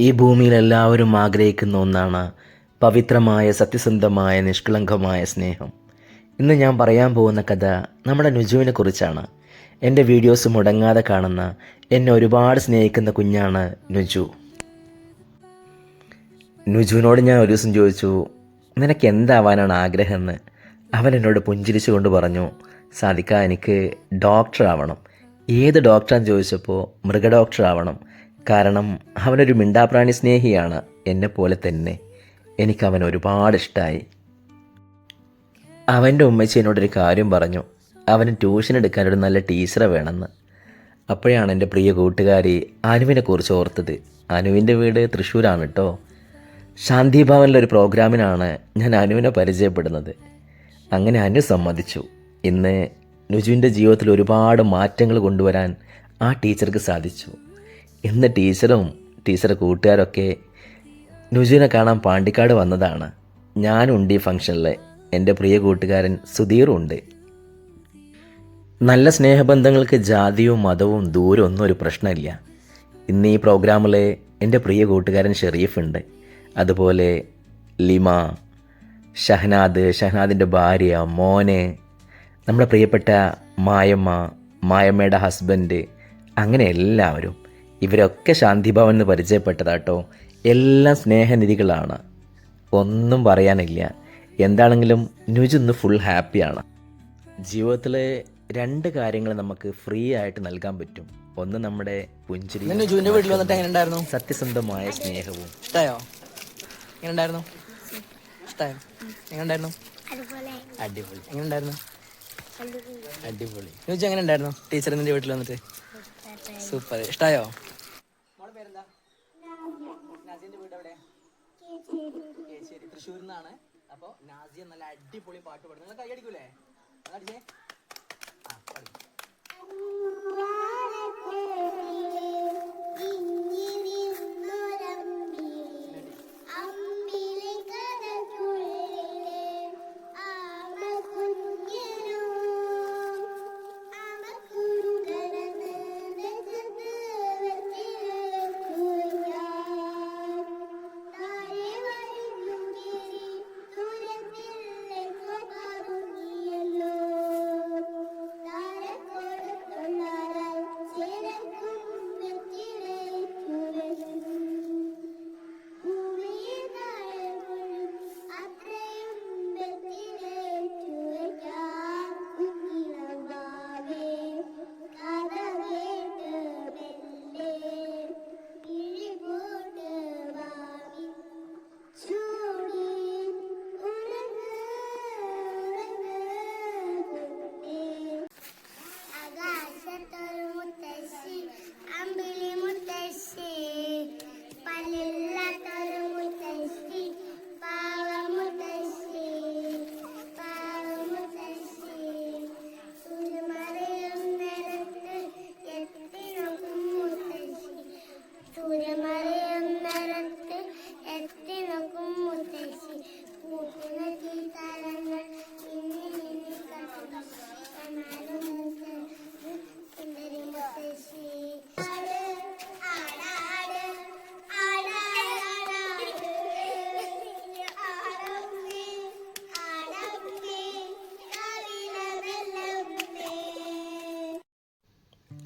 ഈ ഭൂമിയിൽ എല്ലാവരും ആഗ്രഹിക്കുന്ന ഒന്നാണ് പവിത്രമായ സത്യസന്ധമായ നിഷ്കളങ്കമായ സ്നേഹം. ഇന്ന് ഞാൻ പറയാൻ പോകുന്ന കഥ നമ്മുടെ നുജുവിനെ കുറിച്ചാണ്. എന്റെ വീഡിയോസ് മുടങ്ങാതെ കാണുന്ന എന്നെ ഒരുപാട് സ്നേഹിക്കുന്ന കുഞ്ഞാണ് നുജു. നുജുവിനോട് ഞാൻ ഒരു ദിവസം ചോദിച്ചു നിനക്ക് എന്താവാനാണ് ആഗ്രഹമെന്ന്? അവൻ എന്നോട് പുഞ്ചിരിച്ചുകൊണ്ട് പറഞ്ഞു സാധിക്ക എനിക്ക് ഡോക്ടർ ആവണം ഏത് ഡോക്ടറാന്ന് ചോദിച്ചപ്പോൾ മൃഗ ഡോക്ടർ ആവണം കാരണം അവനൊരു മിണ്ടാപ്രാണി സ്നേഹിയാണ് എന്നെപ്പോലെ തന്നെ. എനിക്ക് ഒരുപാട് ഇഷ്ടമായി അവന്റെ ഉമ്മച്ചി എന്നോടൊരു കാര്യം പറഞ്ഞു. അവന് ട്യൂഷൻ എടുക്കാൻ ഒരു നല്ല ടീച്ചറെ വേണമെന്ന്. അപ്പോഴാണ് എന്റെ പ്രിയ കൂട്ടുകാരി അനുവിനെ കുറിച്ച് ഓർത്തത്. അനുവിന്റെ വീട് തൃശ്ശൂരാണ് കേട്ടോ. ശാന്തി ഭവനിലൊരു പ്രോഗ്രാമിനാണ് ഞാൻ അനുവിനെ പരിചയപ്പെടുന്നത്. അങ്ങനെ അനു സമ്മതിച്ചു. ഇന്ന് നുജുവിന്റെ ജീവിതത്തിൽ ഒരുപാട് മാറ്റങ്ങൾ കൊണ്ടുവരാൻ ആ ടീച്ചർക്ക് സാധിച്ചു. ഇന്ന് ടീച്ചറും ടീച്ചർ കൂട്ടുകാരൊക്കെ നുജുവിനെ കാണാൻ പാണ്ടിക്കാട് വന്നതാണ്. ഞാനുണ്ട് ഈ ഫംഗ്ഷനിൽ എന്റെ പ്രിയ കൂട്ടുകാരൻ സുധീറും ഉണ്ട്. നല്ല സ്നേഹബന്ധങ്ങൾക്ക് ജാതിയും മതവും ദൂരം ഒന്നും ഒരു പ്രശ്നമില്ല. ഇന്ന് ഈ പ്രോഗ്രാമിൽ എന്റെ പ്രിയ കൂട്ടുകാരൻ ഷെറീഫുണ്ട് അതുപോലെ ലിമ ഷഹനാദ് ഷഹനാദിന്റെ ഭാര്യ മോന് നമ്മുടെ പ്രിയപ്പെട്ട മായമ്മ മായമ്മയുടെ ഹസ്ബൻഡ് അങ്ങനെ എല്ലാവരും. ഇവരൊക്കെ ശാന്തിഭവൻ എന്ന് പരിചയപ്പെട്ടതാട്ടോ. എല്ലാം സ്നേഹനിധികളാണ്. ഒന്നും പറയാനില്ല. എന്താണെങ്കിലും നുജ് ഇന്ന് ഫുൾ ഹാപ്പിയാണ് ജീവിതത്തിലെ രണ്ട് കാര്യങ്ങൾ നമുക്ക് ഫ്രീ ആയിട്ട് നൽകാൻ പറ്റും. ഒന്ന് നമ്മുടെ പുഞ്ചിരി വീട്ടിൽ വന്നിട്ട് എങ്ങനെ ഉണ്ടായിരുന്നു? സത്യസന്ധമായ സ്നേഹവും. ഇഷ്ടായോ? എങ്ങനെ ഉണ്ടായിരുന്നു? ഇഷ്ടായോ? എങ്ങനെ ഉണ്ടായിരുന്നു? അടിപൊളി. എങ്ങനെ ഉണ്ടായിരുന്നു? അടിപൊളി. നുജു എങ്ങനെ ഉണ്ടായിരുന്നു? ടീച്ചർ നിന്റെ വീട്ടിൽ വന്നിട്ട്? സൂപ്പർ ഇഷ്ടായോ തൃശ്ശൂരിൽ നിന്നാണ് അപ്പൊ നാസിയ നല്ല അടിപൊളി പാട്ട് പാടും. നിങ്ങൾ കൈയടിക്കൂലേ? അടിച്ചേ? ആ പാടി.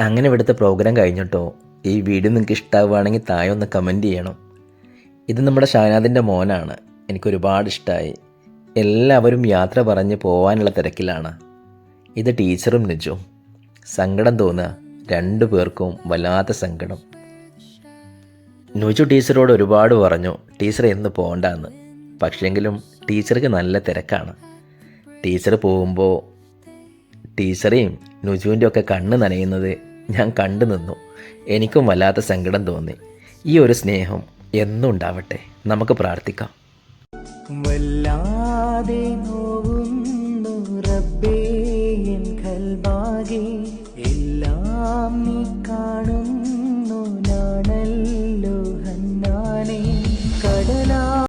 അങ്ങനെ ഇവിടുത്തെ പ്രോഗ്രാം കഴിഞ്ഞിട്ടോ? ഈ വീഡിയോ നിങ്ങൾക്ക് ഇഷ്ടമാവുകയാണെങ്കിൽ താഴെ ഒന്ന് കമന്റ് ചെയ്യണം. ഇത് നമ്മുടെ ഷാനാദിന്റെ മോനാണ്. എനിക്കൊരുപാട് ഇഷ്ടമായി എല്ലാവരും യാത്ര പറഞ്ഞ് പോകാനുള്ള തിരക്കിലാണ്. ഇത് ടീച്ചറും നിജും. സങ്കടം തോന്നുക. രണ്ടു പേർക്കും വല്ലാത്ത സങ്കടം. നുജു ടീച്ചറോട് ഒരുപാട് പറഞ്ഞു ടീച്ചർ എന്ന് പോകണ്ടെന്ന് പക്ഷേങ്കിലും ടീച്ചർക്ക് നല്ല തിരക്കാണ്. ടീച്ചർ പോകുമ്പോൾ ടീച്ചറേയും നുജുവിന്റെ ഒക്കെ കണ്ണ് നനയുന്നത് ഞാൻ കണ്ടു നിന്നു. എനിക്കും വല്ലാത്ത സങ്കടം തോന്നി. ഈ ഒരു സ്നേഹം എന്നും ഉണ്ടാവട്ടെ നമുക്ക് പ്രാർത്ഥിക്കാം. വല്ലാതെ നോവുന്നു റബ്ബേ എല്ലാം നീ